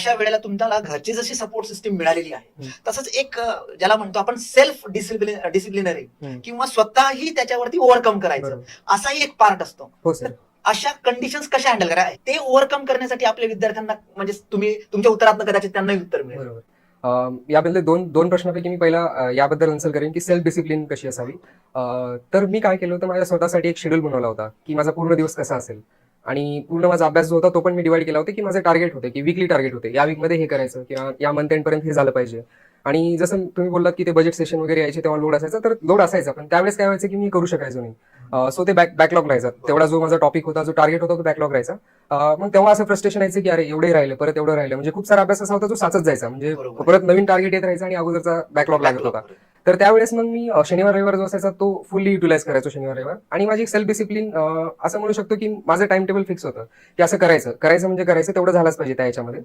अशा वेळेला तुम्हाला घरची जशी सपोर्ट सिस्टीम मिळालेली आहे. तसंच एक ज्याला म्हणतो आपण सेल्फ डिसिप्लिन डिसिप्लिनरी. किंवा स्वतःही त्याच्यावरती ओव्हरकम करायचं. असाही एक पार्ट असतो. हो अशा कंडिशन्स कशा हँडल करा ते ओव्हरकम करण्यासाठी आपल्या विद्यार्थ्यांना म्हणजे तुम्ही तुमच्या उत्तरातनं कदाचित त्यांनाही उत्तर मिळेल. याबद्दल दोन दोन प्रश्नापैकी मी पहिला याबद्दल आन्सर करेन की सेल्फ डिसिप्लिन कशी असावी. तर मी काय केलं होतं माझ्या स्वतःसाठी एक शेड्यूल बनवला होता की माझा पूर्ण दिवस कसा असेल. आणि पूर्ण माझा अभ्यास जो होता तो पण मी डिवाइड केला होता की माझे टार्गेट होते की वीकली टार्गेट होते. या वीकमध्ये हे करायचं किंवा या मंथ एंड पर्यंत हे झालं पाहिजे. आणि जसं तुम्ही बोललात की ते बजेट सेशन वगैरे यायचे तेव्हा लोड असायचा तर लोड असायचा. पण त्यावेळेस काय व्हायचं की मी करू शकायचो नाही. सो ते बॅक बॅकलॉग राहायचा. तेवढा जो माझा टॉपिक होता जो टार्गेट होता तो बॅकलॉग राहायचा. मग तेव्हा असं फ्रस्ट्रेशन यायचं की अरे एवढे राहिले परत एवढं राहिलं. म्हणजे खूप सारा अभ्यास असा होता जो साचत जायचा. म्हणजे. परत नवीन टार्गेट येत राहायचं आणि अगोदरचा बॅकलॉग लागत होता. तर त्यावेळेस मग मी शनिवार रविवार जो असायचा तो फुल्ली युटिलाइज करायचो शनिवार रविवार. आणि माझी सेल्फ डिसिप्लिन असं म्हणू शकतो की माझं टाइम टेबल फिक्स होतं की असं करायचं. करायचं म्हणजे करायचं तेवढं झालंच पाहिजे त्या याच्यामध्ये.